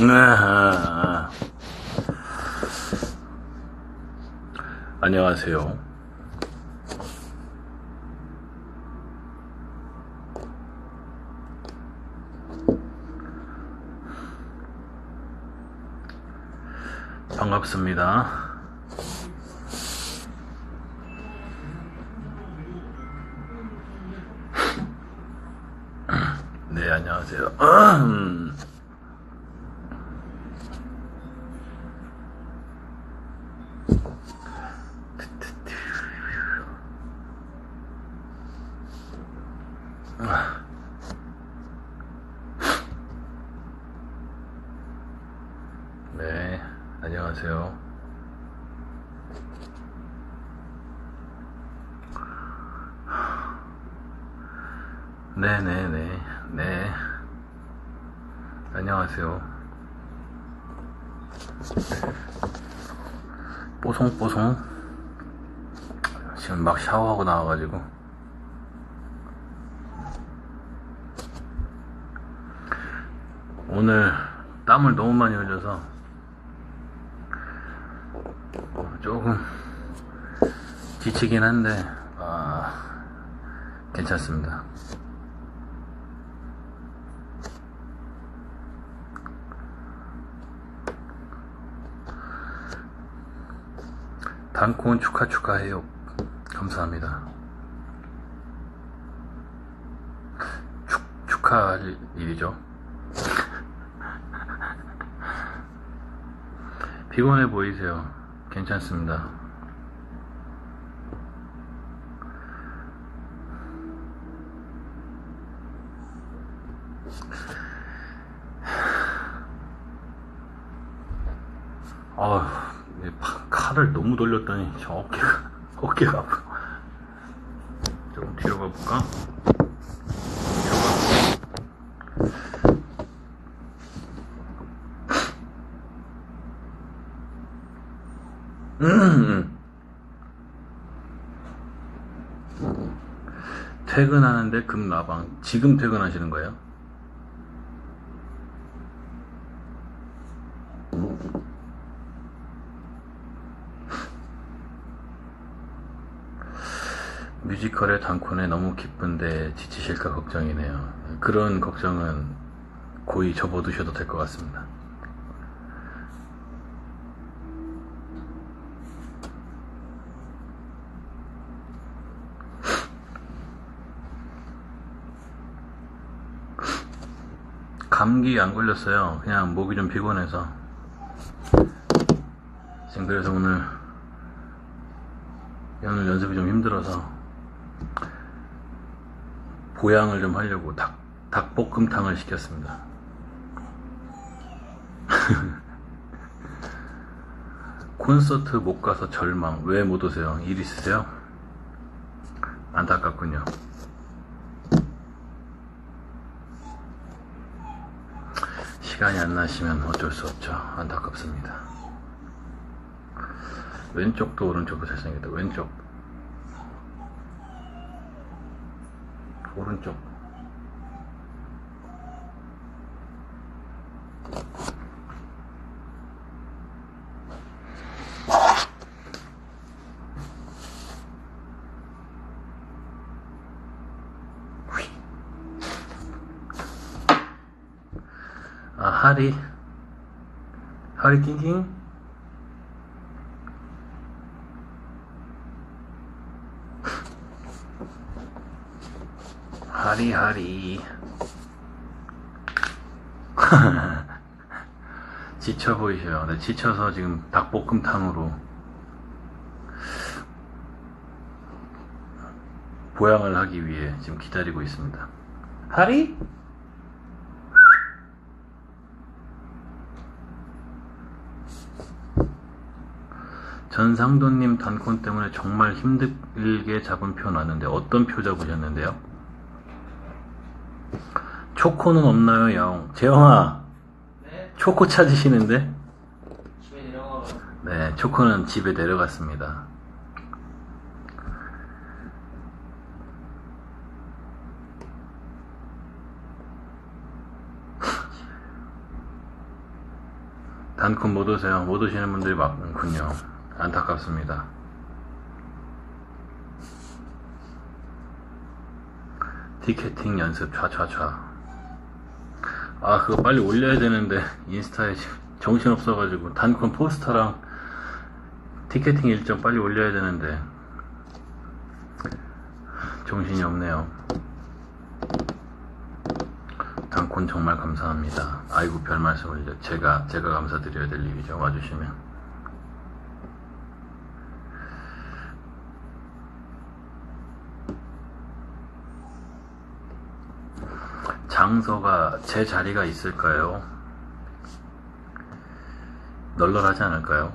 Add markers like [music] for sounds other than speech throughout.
네. 안녕하세요. 반갑습니다. 네, 안녕하세요. [clears throat] 네, 안녕하세요. 네네네, 네. 안녕하세요. 뽀송뽀송. 지금 막 샤워하고 나와가지고. 오늘 땀을 너무 많이 흘려서 조금 지치긴 한데 아, 괜찮습니다. 단콘 축하 축하해요. 감사합니다. 축, 축하할 일이죠. [laughs] 피곤해 보이세요. 괜찮습니다. [sighs] 아, 칼을 너무 돌렸더니 저 어깨가 [laughs] 어깨가. 조금 뒤로 가볼까? 음. 퇴근하는데 금나방. 지금 퇴근하시는 거예요? 뮤지컬의 단콘에 너무 기쁜데 지치실까 걱정이네요. 그런 걱정은 고이 접어두셔도 될 것 같습니다. 감기 안 걸렸어요. 그냥 목이 좀 피곤해서. 지금 그래서 오늘 오늘 연습이 좀 힘들어서 보양을 좀 하려고 닭, 닭볶음탕을 시켰습니다. [laughs] 콘서트 못 가서 절망. 왜 못 오세요? 일 있으세요? 안타깝군요. 시간이 안 나시면 어쩔 수 없죠. 안타깝습니다. 왼쪽도 오른쪽도 잘생겼다. 왼쪽. 오른쪽. 아, 하리. 하리 킹킹? 하리, 하리. [laughs] 지쳐 보이셔요. 네, 지쳐서 지금 닭볶음탕으로 보양을 하기 위해 지금 기다리고 있습니다. 하리? 전상도님 단콘 때문에 정말 힘들게 잡은 표 나는데 어떤 표 잡으셨는데요? 초코는 없나요, 야옹? 재영아, 네? 초코 찾으시는데? 집에 내려가면 네, 초코는 집에 내려갔습니다. 단콘 못 오세요. 못 오시는 분들이 많군요. 안타깝습니다. 티켓팅 연습 촤촤촤. 아, 그거 빨리 올려야 되는데, 인스타에 지금 정신 없어가지고, 단콘 포스터랑 티켓팅 일정 빨리 올려야 되는데, 정신이 없네요. 단콘 정말 감사합니다. 아이고, 별 말씀을, 제가, 제가 감사드려야 될 일이죠. 와주시면. 장소가 제 자리가 있을까요? 널널하지 않을까요?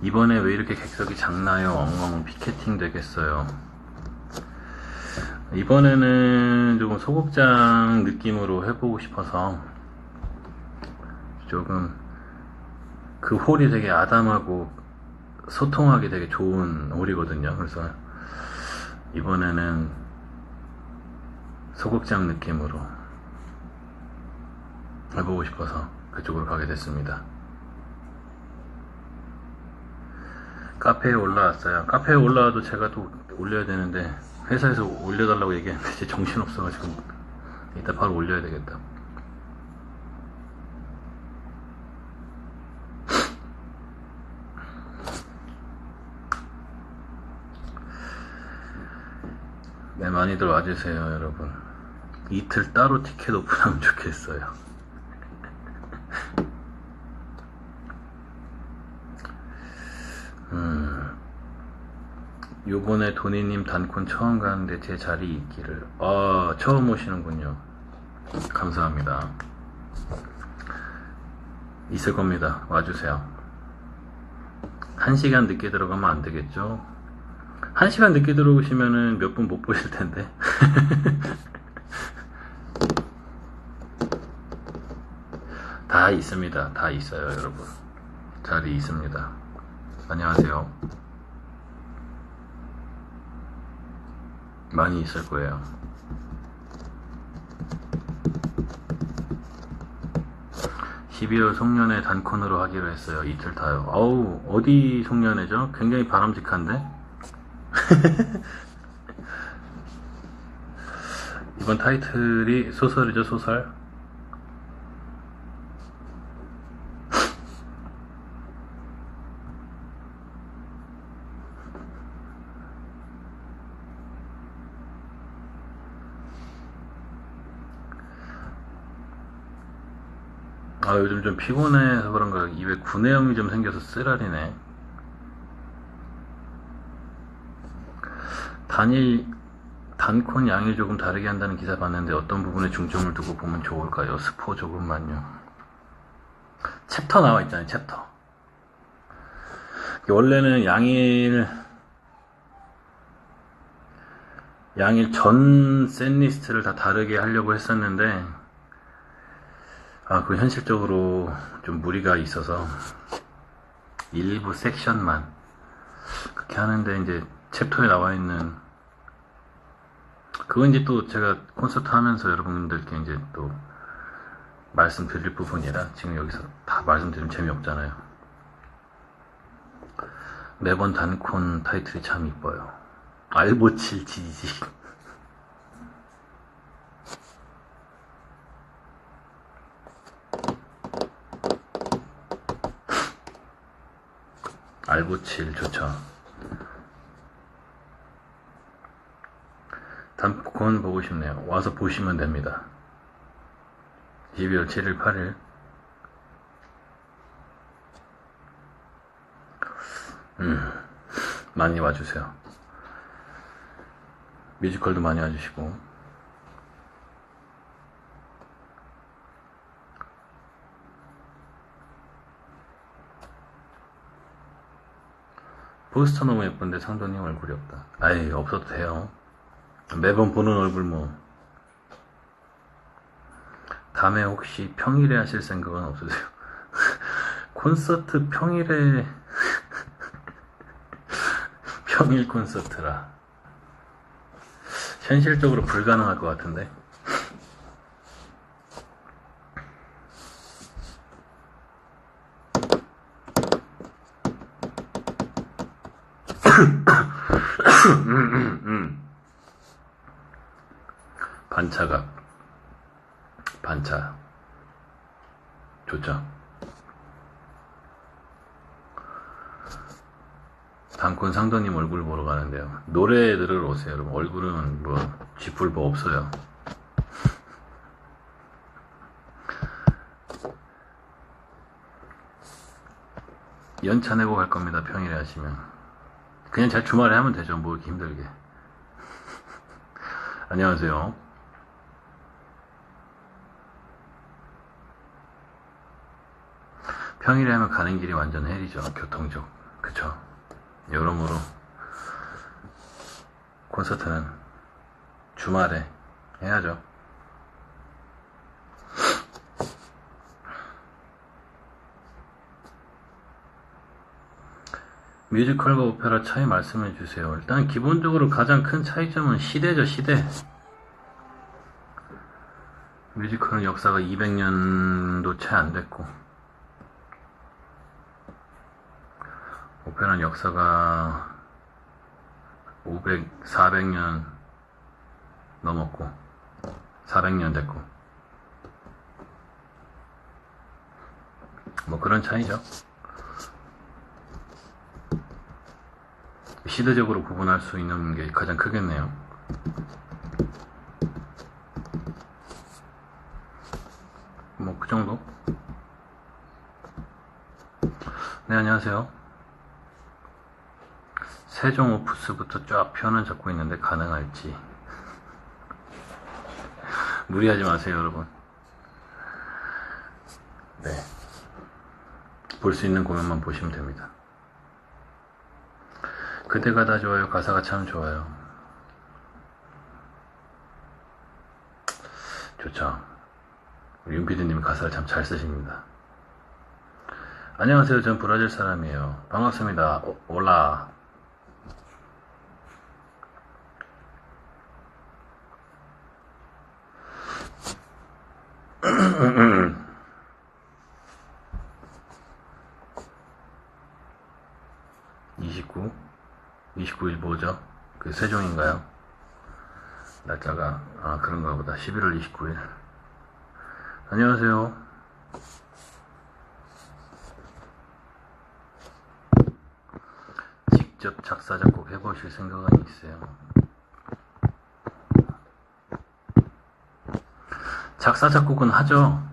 이번에 왜 이렇게 객석이 작나요? 엉엉 피켓팅 되겠어요. 이번에는 조금 소극장 느낌으로 해보고 싶어서 조금 그 홀이 되게 아담하고 소통하기 되게 좋은 홀이거든요. 그래서 이번에는 소극장 느낌으로 해보고 싶어서 그쪽으로 가게 됐습니다. 카페에 올라왔어요. 카페에 올라와도 제가 또 올려야 되는데 회사에서 올려달라고 얘기했는데 정신없어가지고 이따 바로 올려야 되겠다. 네, 많이들 와주세요, 여러분. 이틀 따로 티켓 오픈하면 좋겠어요. [laughs] 음, 요번에 도니님 단콘 처음 가는데 제 자리 있기를. 아, 처음 오시는군요. 감사합니다. 있을 겁니다. 와주세요. 한 시간 늦게 들어가면 안 되겠죠? 한 시간 늦게 들어오시면은 몇 분 못 보실 텐데. [laughs] 다 있습니다. 다 있어요, 여러분. 자리 있습니다. 안녕하세요. 많이 있을 거예요. 12월 송년회 단콘으로 하기로 했어요. 이틀 타요. 어우, 어디 송년회죠? 굉장히 바람직한데? [laughs] 이번 타이틀이 소설이죠, 소설. [laughs] 아, 요즘 좀 피곤해서 그런가 입에 구내염이 좀 생겨서 쓰라리네. 단일 단콘 양을 조금 다르게 한다는 기사 봤는데 어떤 부분에 중점을 두고 보면 좋을까요? 스포 조금만요. 챕터 나와 있잖아요, 챕터. 원래는 양일 양일 전 샌리스트를 다 다르게 하려고 했었는데 아, 그 현실적으로 좀 무리가 있어서 일부 섹션만 그렇게 하는데 이제 챕터에 나와 있는 그건 이제 또 제가 콘서트 하면서 여러분들께 이제 또 말씀드릴 부분이라 지금 여기서 다 말씀드리면 재미없잖아요. 매번 단콘 타이틀이 참 이뻐요. 알보칠 지지. [laughs] 알보칠 좋죠. 단콘 보고 싶네요. 와서 보시면 됩니다. 12월 7일, 8일. 음, 많이 와주세요. 뮤지컬도 많이 와주시고. 포스터 너무 예쁜데 상도님 얼굴이 없다. 아이, 없어도 돼요. 매번 보는 얼굴 뭐. 다음에 혹시 평일에 하실 생각은 없으세요? [laughs] 콘서트 평일에 [laughs] 평일 콘서트라 현실적으로 불가능할 것 같은데 반차각. 반차. 좋죠. 단콘 상도님 얼굴 보러 가는데요. 노래 들으러 오세요, 여러분. 얼굴은 뭐, 쥐뿔 뭐 없어요. [laughs] 연차 내고 갈 겁니다, 평일에 하시면. 그냥 잘 주말에 하면 되죠, 뭐 이렇게 힘들게. [laughs] 안녕하세요. 평일에 하면 가는 길이 완전 헬이죠, 교통적. 여러모로 콘서트는 주말에 해야죠. 뮤지컬과 오페라 차이 말씀해 주세요. 일단 기본적으로 가장 큰 차이점은 시대죠, 시대. 뮤지컬은 역사가 200년도 채 안 됐고, 오페라는 역사가 500, 400년 넘었고, 400년 됐고, 뭐 그런 차이죠. 시대적으로 구분할 수 있는 게 가장 크겠네요. 뭐 그 정도? 네 안녕하세요. 세종 오프스부터 쫙 편을 잡고 있는데 가능할지 [laughs] 무리하지 마세요 여러분. 네. 볼 수 있는 공연만 보시면 됩니다. 그대가 다 좋아요. 가사가 참 좋아요. 좋죠. 우리 윤피디님이 가사를 참 잘 쓰십니다. 안녕하세요. 전 브라질 사람이에요. 반갑습니다. 오, 올라. (29) 29일 뭐죠? 그 세종인가요? 날짜가 아 그런가 보다 11월 29일 안녕하세요 직접 작사 작곡 해보실 생각은 있어요? 작사 작곡은 하죠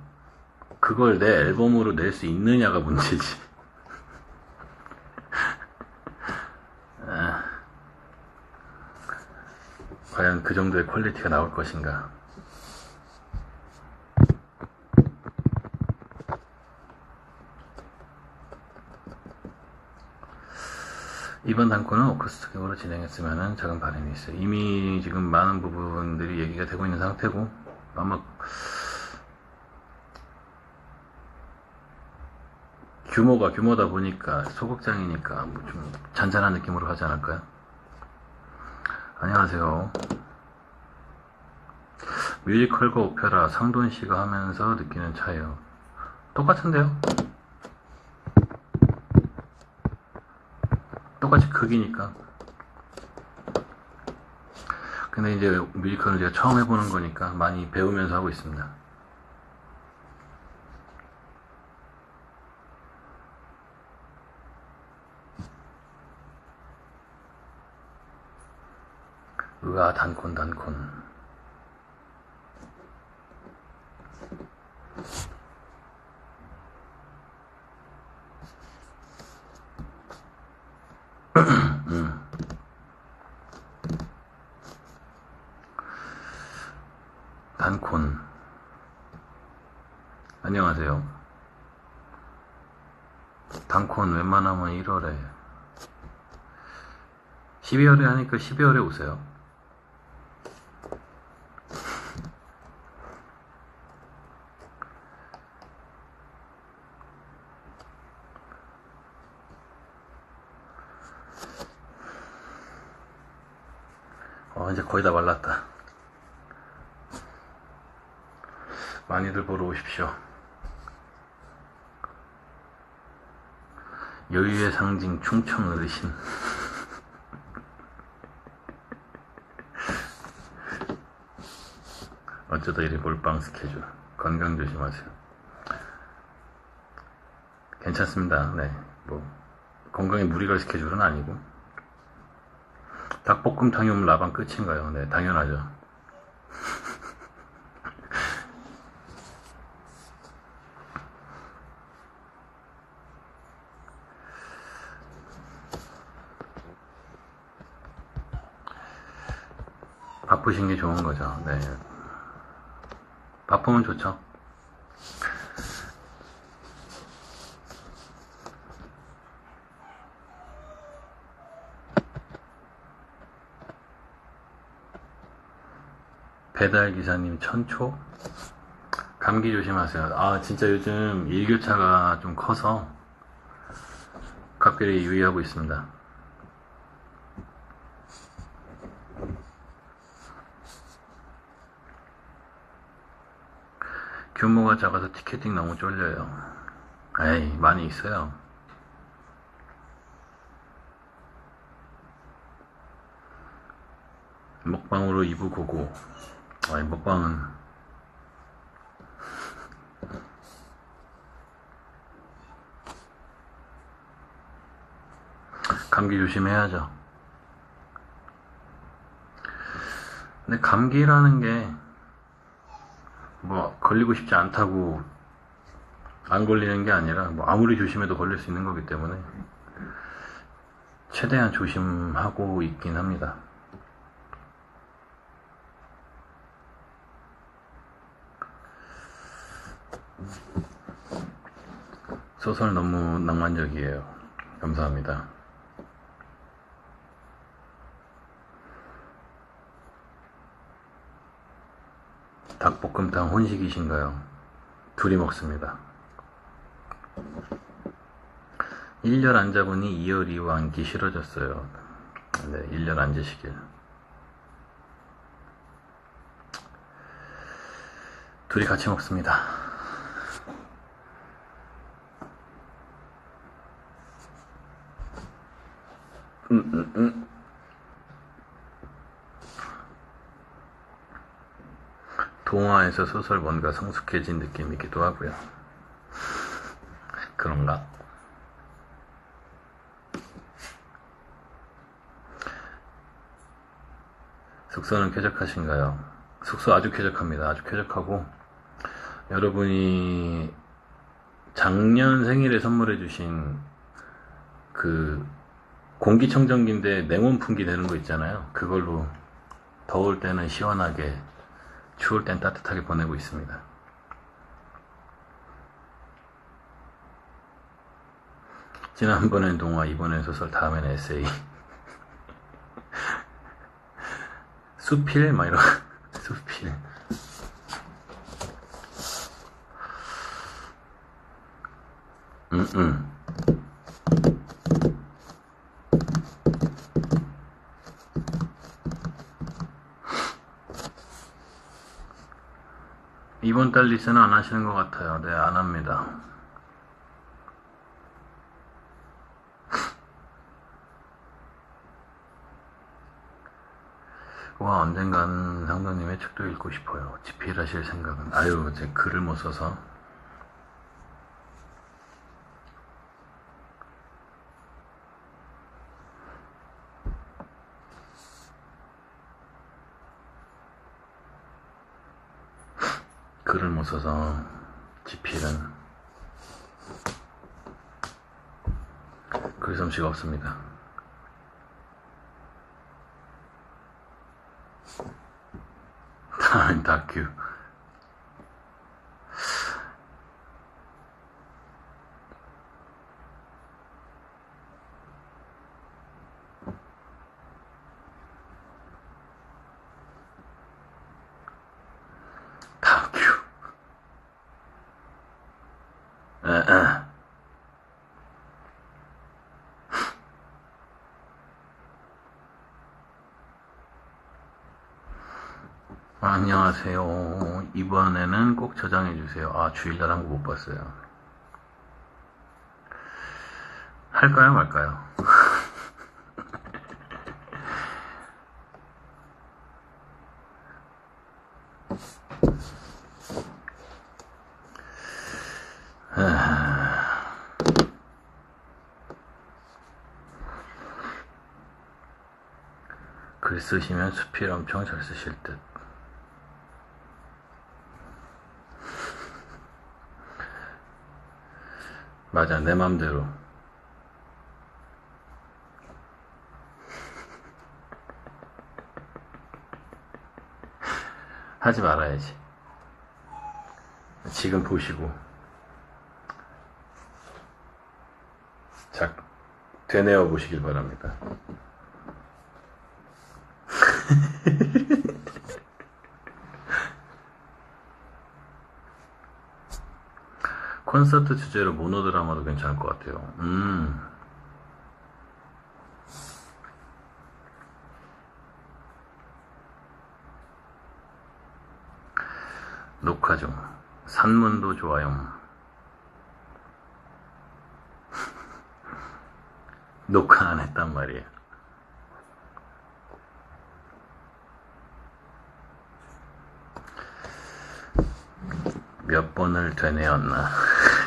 그걸 내 앨범으로 낼 수 있느냐가 문제지 과연 그 정도의 퀄리티가 나올 것인가? 이번 단권은 오크스틱으로 진행했으면 작은 바람이 있어요. 이미 지금 많은 부분들이 얘기가 되고 있는 상태고 아마 규모가 규모다 보니까 소극장이니까 뭐 좀 잔잔한 느낌으로 하지 않을까요? 안녕하세요. 뮤지컬과 오페라 상돈 씨가 하면서 느끼는 차이요. 똑같은데요? 똑같이 극이니까. 근데 이제 뮤지컬은 제가 처음 해보는 거니까 많이 배우면서 하고 있습니다. 으아 단콘 단콘. 음. [clears throat] 단콘. 안녕하세요. 단콘 웬만하면 1월에. 12월에 하니까 12월에 오세요 어, 이제 거의 다 말랐다. 많이들 보러 오십시오. 여유의 상징 충청 어르신. [laughs] 어쩌다 이리 몰빵 스케줄. 건강 조심하세요. 괜찮습니다. 네. 뭐, 건강에 무리갈 스케줄은 아니고. 닭볶음 탕이 오면 라방 끝인가요? 네, 당연하죠. [laughs] 바쁘신 게 좋은 거죠. 네. 바쁘면 좋죠. 배달 기사님 천초? 감기 조심하세요. 아, 진짜 요즘 일교차가 좀 커서 각별히 유의하고 있습니다. 규모가 작아서 티켓팅 너무 쫄려요. 에이, 많이 있어요. 먹방으로 2부 고고. 아니, 먹방은. 감기 조심해야죠. 근데 감기라는 게, 뭐, 걸리고 싶지 않다고 안 걸리는 게 아니라, 뭐, 아무리 조심해도 걸릴 수 있는 거기 때문에, 최대한 조심하고 있긴 합니다. 소설 너무 낭만적이에요. 감사합니다. 닭볶음탕 혼식이신가요? 둘이 먹습니다. 1년 안 잡으니 2열 이후 앉기 싫어졌어요. 네, 1년 앉으시길. 둘이 같이 먹습니다. 음, 음, 음. 동화에서 소설 뭔가 성숙해진 느낌이기도 하고요. [laughs] 그런가? 숙소는 쾌적하신가요? 숙소 아주 쾌적합니다. 아주 쾌적하고 여러분이 작년 생일에 선물해 주신 그 공기청정기인데 냉온 풍기 되는 거 있잖아요. 그걸로 더울 때는 시원하게 추울 땐 따뜻하게 보내고 있습니다. 지난번엔 동화, 이번엔 소설, 다음엔 에세이. [laughs] 수필? 막 이런, [laughs] 수필. 음, 음. 이번 달 리스는 안 하시는 것 같아요. 네, 안 합니다. [laughs] 와, 언젠간 상도님의 책도 읽고 싶어요. 집필하실 생각은. 아유, 제 글을 못 써서. 글을 못 써서 집필은 글 솜씨가 없습니다. [laughs] 다큐. 안녕하세요. 이번에는 꼭 저장해 주세요. 아, 주일날 한 거 못 봤어요. 할까요, 말까요? [laughs] 글 쓰시면 수필 엄청 잘 쓰실 듯. 맞아, 내 맘대로. [laughs] 하지 말아야지. 지금 보시고. 자, 되뇌어 보시길 바랍니다. 콘서트 주제로 모노드라마도 괜찮을 것 같아요. 음. 녹화 중. 산문도 좋아요. [laughs] 녹화 안 했단 말이에요. 몇 번을 되뇌었나. [laughs]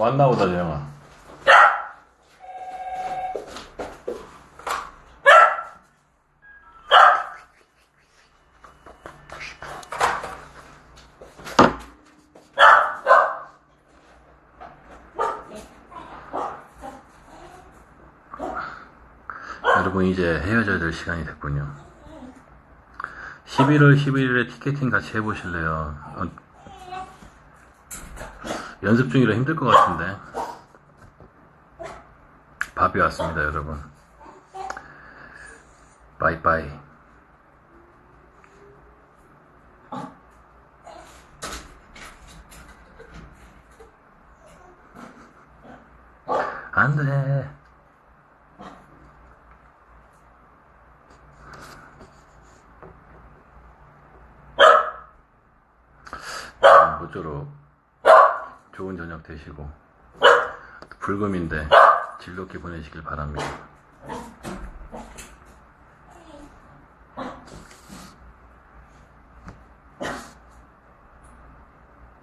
왔나 보다, 재영아. 여러분, 이제 헤어져야 될 시간이 됐군요. 11월 11일에 티켓팅 같이 해보실래요? 어, 연습 중이라 힘들 것 같은데. 밥이 왔습니다, 여러분. 빠이빠이. 안 돼. 음, 모쪼록 좋은 저녁 되시고 불금인데 즐겁게 보내시길 바랍니다.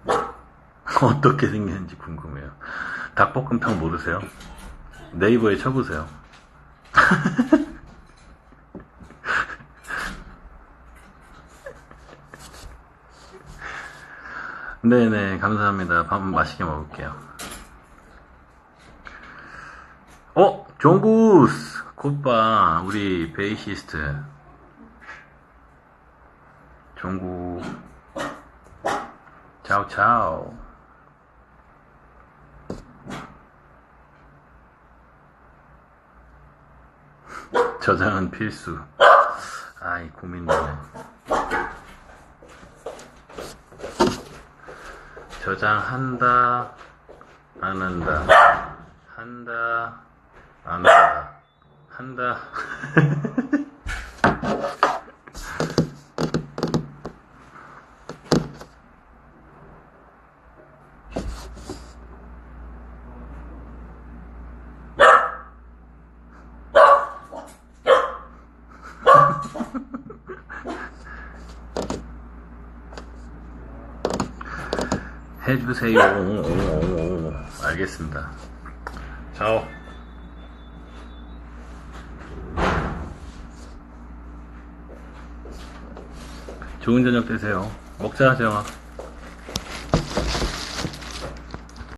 [laughs] 어떻게 생겼는지 궁금해요. 닭볶음탕 모르세요? 네이버에 쳐보세요. [laughs] 네네, 감사합니다. 밥 맛있게 먹을게요. 어? 종구스! 콧바, 우리 베이시스트. 종구. 차오, 차오. 저장은 필수. 아이, 고민되네. 저장한다, 안 한다, 한다, 안 한다, 한다. 해주세요. 알겠습니다. 자오. 좋은 저녁 되세요. 먹자, 재영아.